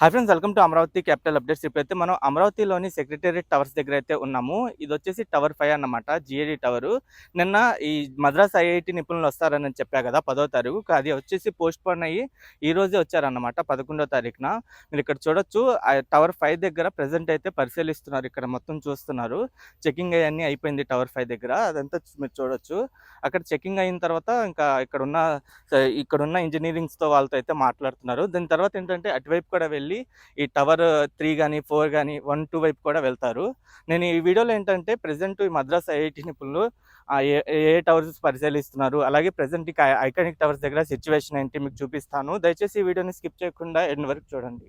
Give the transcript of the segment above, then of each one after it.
Hi friends welcome to Amaravati capital updates. ఇప్పుడైతే మనం అమరావతిలోని సెక్రటేరియట్ టవర్స్ దగ్గర అయితే ఉన్నాము. ఇది వచ్చేసి టవర్ ఫైవ్ అన్నమాట జిఏడి టవర్. నిన్న ఈ మద్రాస్ ఐఐటి నిపుణులు వస్తారని చెప్పా కదా పదో తారీఖు. అది వచ్చేసి పోస్ట్ పోన్ అయ్యి ఈ రోజే వచ్చారన్నమాట పదకొండో తారీఖున. మీరు ఇక్కడ చూడొచ్చు ఆ టవర్ ఫైవ్ దగ్గర ప్రజెంట్ అయితే పరిశీలిస్తున్నారు ఇక్కడ మొత్తం చూస్తున్నారు. చెకింగ్ అవన్నీ అయిపోయింది టవర్ ఫైవ్ దగ్గర అదంతా మీరు చూడొచ్చు. అక్కడ చెకింగ్ అయిన తర్వాత ఇంకా ఇక్కడ ఉన్న ఇక్కడ ఉన్న ఇంజనీరింగ్స్తో వాళ్ళతో అయితే మాట్లాడుతున్నారు. దాని తర్వాత ఏంటంటే అటువైపు కూడా వెళ్ళి ఈ టవర్ త్రీ కానీ ఫోర్ కానీ వన్ టూ వైపు కూడా వెళ్తారు. నేను ఈ వీడియోలో ఏంటంటే ప్రజెంట్ ఈ మద్రాస్ ఐఐటి నిపుణులు ఏ ఏ టవర్స్ పరిశీలిస్తున్నారు. అలాగే ప్రజెంట్ ఈ ఐకానిక్ టవర్స్ దగ్గర సిచ్యువేషన్ ఏంటి మీకు చూపిస్తాను. దయచేసి ఈ వీడియోని స్కిప్ చేయకుండా ఎండ్ వరకు చూడండి.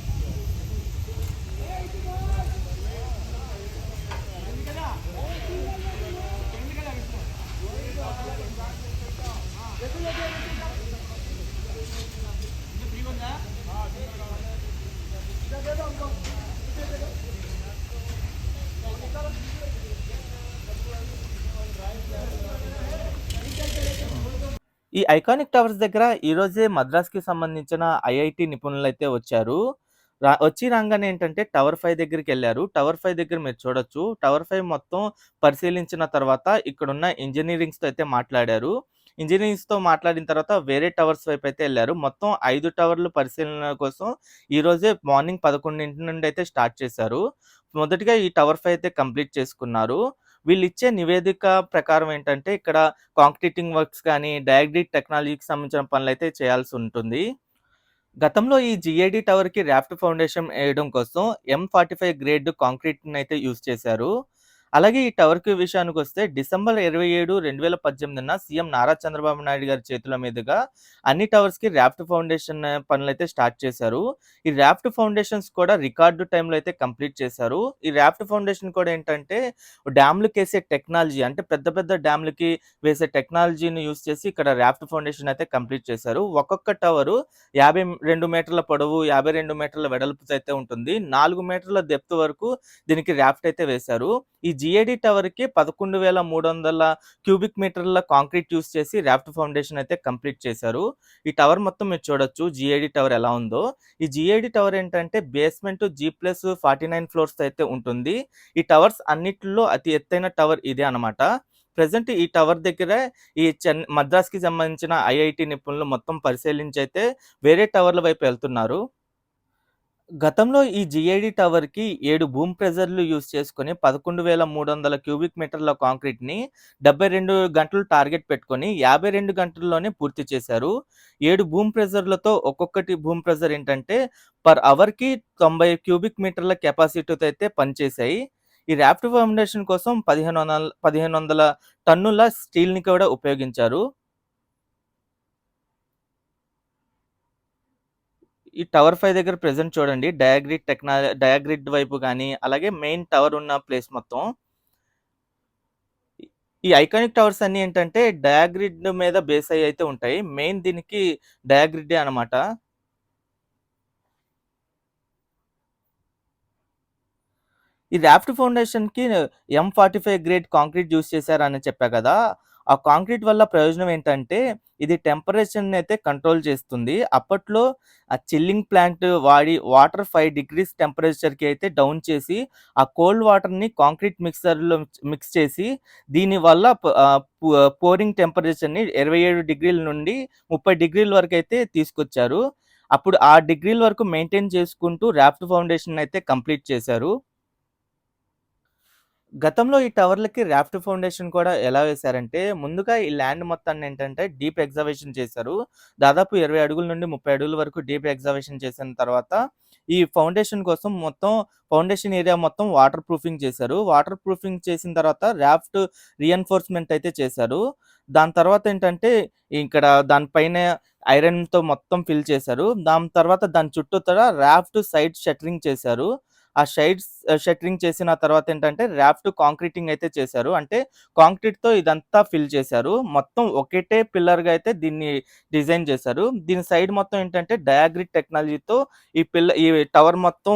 ఈ ఐకానిక్ టవర్స్ దగ్గర ఈ రోజే మద్రాస్‌కి సంబంధించిన ఐఐటి నిపుణులైతే వచ్చారు. రా వచ్చి రాగానే ఏంటంటే టవర్ ఫై దగ్గరికి వెళ్ళారు టవర్ ఫైవ్ దగ్గర మీరు చూడొచ్చు. టవర్ ఫైవ్ మొత్తం పరిశీలించిన తర్వాత ఇక్కడున్న ఇంజనీరింగ్స్తో అయితే మాట్లాడారు. ఇంజనీరింగ్స్తో మాట్లాడిన తర్వాత వేరే టవర్స్ వైపు అయితే వెళ్ళారు మొత్తం ఐదు టవర్లు పరిశీలన కోసం ఈరోజే మార్నింగ్ 11 నుండి అయితే స్టార్ట్ చేశారు. మొదటిగా ఈ టవర్ ఫైవ్ అయితే కంప్లీట్ చేసుకున్నారు. వీళ్ళు ఇచ్చే నివేదిక ప్రకారం ఏంటంటే ఇక్కడ కాంక్రీటింగ్ వర్క్స్ కానీ, డయాగ్రిడ్ టెక్నాలజీకి సంబంధించిన పనులు అయితే చేయాల్సి ఉంటుంది. గతంలో ఈ జీఏడీ టవర్‌కి రాఫ్ట్ ఫౌండేషన్ వేయడం కోసం ఎం45 గ్రేడ్ కాంక్రీట్‌నైతే యూజ్ చేశారు. అలాగే ఈ టవర్‌కి విషయానికొస్తే డిసెంబర్ 27, 2018న సీఎం నారా చంద్రబాబు నాయుడు గారి చేతుల మీదుగా అన్ని టవర్స్‌కి రాఫ్ట్ ఫౌండేషన్ పనులైతే స్టార్ట్ చేశారు. ఈ రాఫ్ట్ ఫౌండేషన్స్ కూడా రికార్డు టైంలో అయితే కంప్లీట్ చేశారు. ఈ రాఫ్ట్ ఫౌండేషన్ కూడా ఏంటంటే డ్యామ్‌లకేసే టెక్నాలజీ అంటే పెద్ద పెద్ద డ్యామ్‌లకి వేసే టెక్నాలజీని యూజ్ చేసి ఇక్కడ రాఫ్ట్ ఫౌండేషన్ అయితే కంప్లీట్ చేశారు. ఒక్కొక్క టవరు 52 మీటర్ల పొడవు, 52 మీటర్ల వెడల్పుతో అయితే ఉంటుంది. నాలుగు మీటర్ల డెప్త్ వరకు దీనికి రాఫ్ట్ అయితే వేశారు. ఈ జీఏడీ టవర్‌కి 11,300 క్యూబిక్ మీటర్ల కాంక్రీట్ యూజ్ చేసి రాఫ్ట్ ఫౌండేషన్ అయితే కంప్లీట్ చేశారు. ఈ టవర్ మొత్తం మీరు చూడొచ్చు జిఏడి టవర్ ఎలా ఉందో. ఈ జిఏడి టవర్ ఏంటంటే basement G plus forty nine floors అయితే ఉంటుంది. ఈ టవర్స్ అన్నిట్లో అతి ఎత్తైన టవర్ ఇదే అన్నమాట. ప్రజెంట్ ఈ టవర్ దగ్గర ఈ చెన్ మద్రాస్‌కి సంబంధించిన ఐఐటి నిపుణులు మొత్తం పరిశీలించి అయితే వేరే టవర్ల వైపు వెళ్తున్నారు. గతంలో ఈ జిఐడి టవర్‌కి 7 బూమ్ ప్రెజర్‌లు యూజ్ చేసుకొని 11,300 క్యూబిక్ మీటర్ల కాంక్రీట్‌ని 72 గంటలు టార్గెట్ పెట్టుకొని 52 గంటల్లోనే పూర్తి చేశారు. ఏడు బూమ్ ప్రెజర్‌లతో ఒక్కొక్కటి బూమ్ ప్రెజర్ ఏంటంటే పర్ అవర్‌కి 90 క్యూబిక్ మీటర్ల కెపాసిటీతో అయితే పనిచేశాయి. ఈ రాఫ్ట్ ఫౌండేషన్ కోసం 1500 1500 టన్నుల స్టీల్‌ని కూడా ఉపయోగించారు. ఈ టవర్ ఫైవ్ దగ్గర ప్రెసెంట్ చూడండి. డయాగ్రిడ్ టెక్నాలజీ డయాగ్రిడ్ వైపు కానీ అలాగే మెయిన్ టవర్ ఉన్న ప్లేస్ మొత్తం. ఈ ఐకానిక్ టవర్స్ అన్ని ఏంటంటే డయాగ్రిడ్ మీద బేస్ అయ్యి అయితే ఉంటాయి. మెయిన్ దీనికి డయాగ్రిడ్డే అనమాట. ఈ రాఫ్ట్ ఫౌండేషన్‌కి ఎం45 గ్రేడ్ కాంక్రీట్ యూజ్ చేశారని చెప్పా కదా! ఆ కాంక్రీట్ వల్ల ప్రయోజనం ఏంటంటే, ఇది టెంపరేచర్‌ని అయితే కంట్రోల్ చేస్తుంది. అప్పట్లో ఆ చిల్లింగ్ ప్లాంట్ వాడి వాటర్ ఫైవ్ డిగ్రీస్ టెంపరేచర్‌కి అయితే డౌన్ చేసి, ఆ కోల్డ్ వాటర్‌ని కాంక్రీట్ మిక్సర్‌లో మిక్స్ చేసి, దీనివల్ల పోరింగ్ టెంపరేచర్‌ని 27 డిగ్రీల నుండి 30 డిగ్రీల వరకు అయితే తీసుకొచ్చారు. అప్పుడు ఆ డిగ్రీల వరకు మెయింటైన్ చేసుకుంటూ రాఫ్ట్ ఫౌండేషన్ అయితే కంప్లీట్ చేశారు. గతంలో ఈ టవర్‌లకి రాఫ్ట్ ఫౌండేషన్ కూడా ఎలా వేశారంటే, ముందుగా ఈ ల్యాండ్ మొత్తాన్ని ఏంటంటే డీప్ ఎగ్జర్వేషన్ చేశారు. దాదాపు 20 అడుగుల నుండి 30 అడుగుల వరకు డీప్ ఎగ్జర్వేషన్ చేసిన తర్వాత, ఈ ఫౌండేషన్ కోసం మొత్తం ఫౌండేషన్ ఏరియా మొత్తం వాటర్ ప్రూఫింగ్ చేశారు. వాటర్ ప్రూఫింగ్ చేసిన తర్వాత రాఫ్ట్ రీఎన్ఫోర్స్‌మెంట్ అయితే చేశారు. దాని తర్వాత ఏంటంటే, ఇక్కడ దానిపైన ఐరన్‌తో మొత్తం ఫిల్ చేశారు. దాని తర్వాత దాని చుట్టూతర రాఫ్ట్ సైడ్ షటరింగ్ చేశారు. ఆ షైడ్స్ షట్టరింగ్ చేసిన తర్వాత ఏంటంటే, రాఫ్ట్ కాంక్రీటింగ్ అయితే చేశారు. అంటే కాంక్రీట్‌తో ఇదంతా ఫిల్ చేశారు. మొత్తం ఒకటే పిల్లర్‌గా అయితే దీన్ని డిజైన్ చేశారు. దీని సైడ్ మొత్తం ఏంటంటే డయాగ్రిడ్ టెక్నాలజీతో ఈ పిల్ల ఈ టవర్ మొత్తం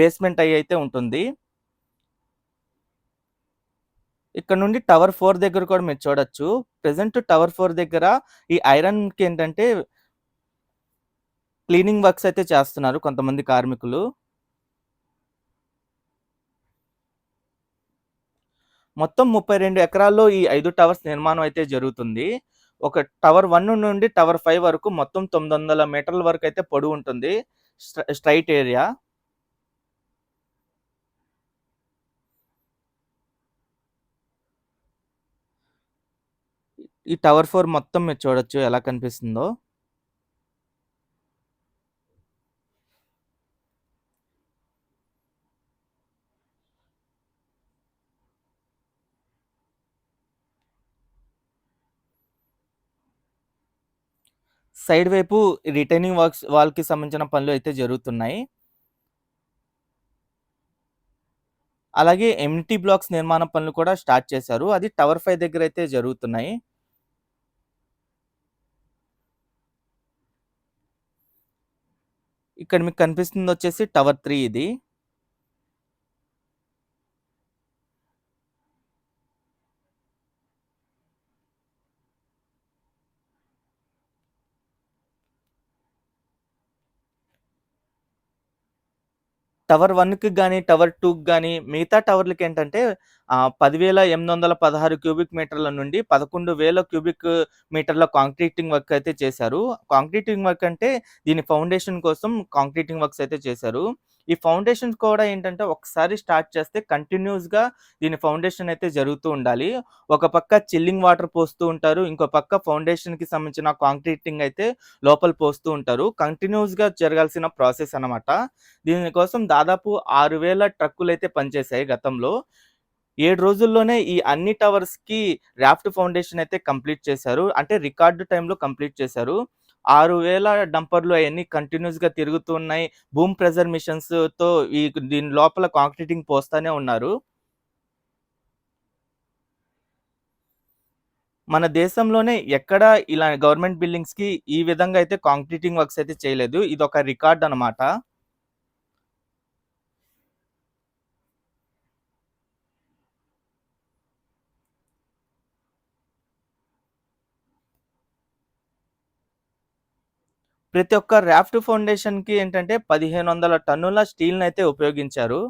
బేస్‌మెంట్ అయ్యి అయితే ఉంటుంది. ఇక్కడ నుండి టవర్ ఫోర్ దగ్గర కూడా మీరు చూడొచ్చు. ప్రజెంట్ టవర్ ఫోర్ దగ్గర ఈ ఐరన్‌కి ఏంటంటే క్లీనింగ్ వర్క్స్ అయితే చేస్తున్నారు కొంతమంది కార్మికులు. మొత్తం 32 ఎకరాల్లో ఈ ఐదు టవర్స్ నిర్మాణం అయితే జరుగుతుంది. ఒక టవర్ వన్ నుండి టవర్ ఫైవ్ వరకు మొత్తం 900 మీటర్ల వరకు అయితే పొడవుంటుంది. స్ట్ర స్ట్రైట్ ఏరియా. ఈ టవర్ ఫోర్ మొత్తం మీరు చూడొచ్చు ఎలా కనిపిస్తుందో. సైడ్ వైపు రిటైనింగ్ వర్క్స్ వాల్‌కి సంబంధించిన పనులు అయితే జరుగుతున్నాయి. అలాగే ఎంటీ బ్లాక్స్ నిర్మాణ పనులు కూడా స్టార్ట్ చేశారు. అది టవర్ ఫైవ్ దగ్గర అయితే జరుగుతున్నాయి. ఇక్కడ మీకు కనిపిస్తుంది వచ్చేసి టవర్ త్రీ ఇది. టవర్ వన్కి కానీ టవర్ టూకి కానీ మిగతా టవర్లకి ఏంటంటే పదివేల ఎనిమిది వందల పదహారు క్యూబిక్ మీటర్ల నుండి 11,000 క్యూబిక్ మీటర్ల కాంక్రీటింగ్ వర్క్ అయితే చేశారు. కాంక్రీటింగ్ వర్క్ అంటే దీని ఫౌండేషన్ కోసం కాంక్రీటింగ్ వర్క్స్ అయితే చేశారు. ఈ ఫౌండేషన్ కూడా ఏంటంటే ఒకసారి స్టార్ట్ చేస్తే కంటిన్యూస్గా దీని ఫౌండేషన్ అయితే జరుగుతూ ఉండాలి. ఒక పక్క చిల్లింగ్ వాటర్ పోస్తూ ఉంటారు. ఇంకో పక్క ఫౌండేషన్‌కి సంబంధించిన కాంక్రీటింగ్ అయితే లోపల పోస్తూ ఉంటారు. కంటిన్యూస్గా జరగాల్సిన ప్రాసెస్ అన్నమాట. దీని కోసం దాదాపు 6,000 ట్రక్కులైతే పనిచేశాయి గతంలో. ఏడు రోజుల్లోనే ఈ అన్ని టవర్స్‌కి రాఫ్ట్ ఫౌండేషన్ అయితే కంప్లీట్ చేశారు. అంటే రికార్డు టైంలో కంప్లీట్ చేశారు. ఆరు వేల డంపర్‌లు అవన్నీ కంటిన్యూస్గా తిరుగుతున్నాయి. బూమ్ ప్రెజర్ మిషన్స్‌తో ఈ దీని లోపల కాంక్రీటింగ్ పోస్తూనే ఉన్నారు. మన దేశంలోనే ఎక్కడా ఇలా గవర్నమెంట్ బిల్డింగ్స్‌కి ఈ విధంగా అయితే కాంక్రీటింగ్ వర్క్స్ అయితే చేయలేదు. ఇది ఒక రికార్డ్ అనమాట ప్రతి ఒక్క రాఫ్ట్ ఫౌండేషన్‌కి ఏంటంటే 1,500 టన్నుల స్టీల్ని అయితే ఉపయోగించారు.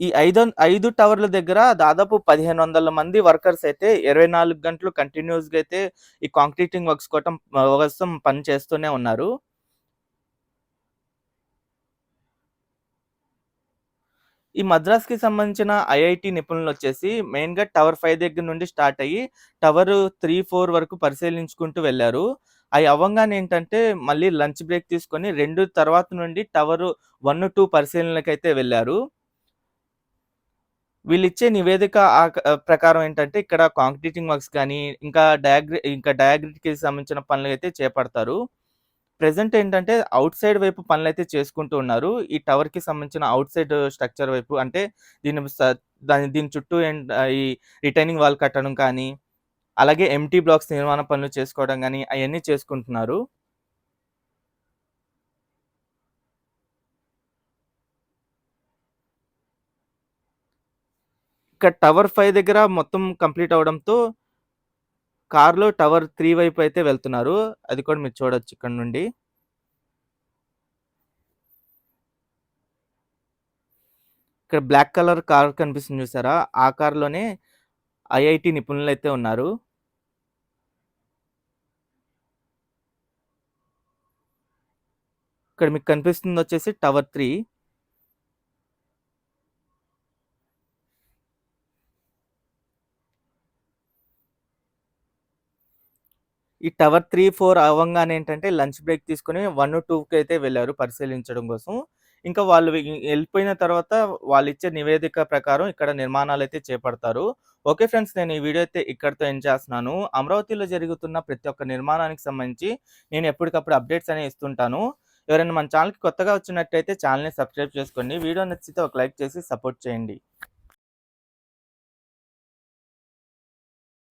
ఈ ఐదు ఐదు టవర్ల దగ్గర దాదాపు 1,500 మంది వర్కర్స్ అయితే 24 గంటలు కంటిన్యూస్గా అయితే ఈ కాంక్రీటింగ్ వర్క్స్ కోసం కోసం పని చేస్తూనే ఉన్నారు. ఈ మద్రాస్‌కి సంబంధించిన ఐఐటి నిపుణులు వచ్చేసి మెయిన్‌గా టవర్ ఫైవ్ దగ్గర నుండి స్టార్ట్ అయ్యి టవర్ 3, 4 వరకు పరిశీలించుకుంటూ వెళ్ళారు. అవి అవ్వంగానే ఏంటంటే మళ్ళీ లంచ్ బ్రేక్ తీసుకొని రెండు తర్వాత నుండి టవర్ 1, 2 పరిశీలనలకైతే వెళ్ళారు. వీళ్ళిచ్చే నివేదిక ఆక్ ప్రకారం ఏంటంటే ఇక్కడ కాంక్రీటింగ్ వర్క్స్ కానీ ఇంకా డయాగ్రి ఇంకా డయాగ్రిడ్‌కి సంబంధించిన పనులైతే చేపడతారు. ప్రజెంట్ ఏంటంటే అవుట్ సైడ్ వైపు పనులైతే చేసుకుంటూ ఉన్నారు. ఈ టవర్‌కి సంబంధించిన అవుట్ సైడ్ స్ట్రక్చర్ వైపు అంటే దీని దాని దీని చుట్టూ ఈ రిటైనింగ్ వాల్ కట్టడం కానీ, అలాగే ఎంటీ బ్లాక్స్ నిర్మాణ పనులు చేసుకోవడం కానీ అవన్నీ చేసుకుంటున్నారు. ఇక్కడ టవర్ ఫైవ్ దగ్గర మొత్తం కంప్లీట్ అవ్వడంతో కార్‌లో టవర్ త్రీ వైపు అయితే వెళ్తున్నారు. అది కూడా మీరు చూడొచ్చు ఇక్కడ నుండి. ఇక్కడ బ్లాక్ కలర్ కార్ కనిపిస్తుంది చూసారా? ఆ కార్‌లోనే ఐఐటి నిపుణులు అయితే ఉన్నారు. ఇక్కడ మీకు కనిపిస్తుంది వచ్చేసి టవర్ త్రీ ఈ టవర్ 3, 4 అవ్వంగానే ఏంటంటే లంచ్ బ్రేక్ తీసుకొని 1, 2కైతే వెళ్ళారు పరిశీలించడం కోసం. ఇంకా వాళ్ళు వెళ్ళిపోయిన తర్వాత వాళ్ళు ఇచ్చే నివేదిక ప్రకారం ఇక్కడ నిర్మాణాలు అయితే చేపడతారు. ఓకే ఫ్రెండ్స్ నేను ఈ వీడియో అయితే ఇక్కడితో ఎండ్ చేస్తున్నాను. అమరావతిలో జరుగుతున్న ప్రతి ఒక్క నిర్మాణానికి సంబంధించి నేను ఎప్పటికప్పుడు అప్డేట్స్ అనేవి ఇస్తుంటాను. ఎవరైనా మన ఛానల్కి కొత్తగా వచ్చినట్టయితే ఛానల్ని సబ్స్క్రైబ్ చేసుకోండి. వీడియో నచ్చితే ఒక లైక్ చేసి సపోర్ట్ చేయండి.